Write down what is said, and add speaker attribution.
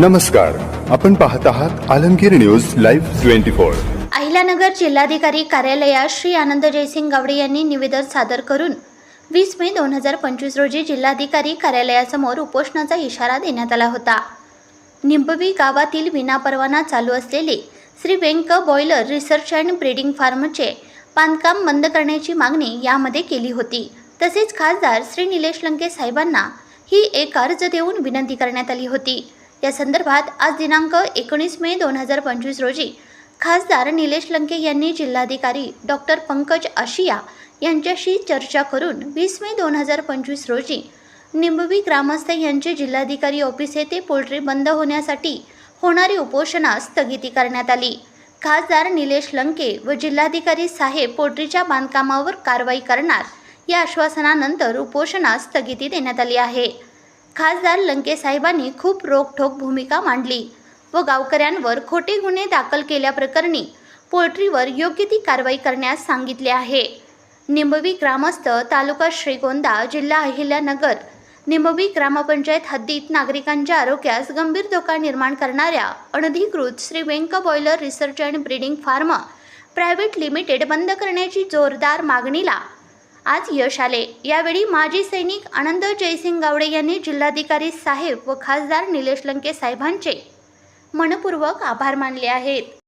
Speaker 1: नमस्कार. आपण पाहत आहात Alamgir news live twenty four.
Speaker 2: Ahilyanagar जिल्हाधिकारी कार्यालयात श्री आनंद जयसिंग गावडे यांनी निवेदन सादर करून वीस मे दोन हजार पंचवीस रोजी जिल्हाधिकारी कार्यालयासमोर उपोषणाचा इशारा देण्यात आला होता. निंबवी गावातील विनापरवाना चालू असलेले Shri Vyank boiler research and breeding फार्मचे बांधकाम बंद करण्याची मागणी यामध्ये केली होती. तसेच खासदार श्री निलेश लंके साहेबांना ही एक अर्ज देऊन विनंती करण्यात आली होती. या संदर्भात आज दिनांक एकोणीस मे दोन हजार पंचवीस रोजी खासदार निलेश लंके यांनी जिल्हाधिकारी डॉक्टर पंकज आशिया यांच्याशी चर्चा करून वीस मे दोन हजार पंचवीस रोजी निंबवी ग्रामस्थ यांचे जिल्हाधिकारी ऑफिस येथे पोल्ट्री बंद होण्यासाठी होणारी उपोषणास स्थगिती करण्यात आली. खासदार निलेश लंके व जिल्हाधिकारी साहेब पोल्ट्रीच्या बांधकामावर कारवाई करणार या आश्वासनानंतर उपोषणास स्थगिती देण्यात आली आहे. खासदार लंके साहेबांनी खूप रोखठोक भूमिका मांडली व गावकऱ्यांवर खोटे गुन्हे दाखल केल्याप्रकरणी पोल्ट्रीवर योग्य ती कारवाई करण्यास सांगितले आहे. निंबवी ग्रामस्थ तालुका श्रीगोंदा जिल्हा अहिल्यानगर निंबवी ग्रामपंचायत हद्दीत नागरिकांच्या आरोग्यास गंभीर धोका निर्माण करणाऱ्या अनधिकृत Shri Vyank boiler research and breeding farm private limited बंद करण्याची जोरदार मागणीला आज यश आले. यावेळी माजी सैनिक आनंद जयसिंग गावडे यांनी जिल्हाधिकारी साहेब व खासदार निलेश लंके साहेबांचे मनपूर्वक आभार मानले आहेत.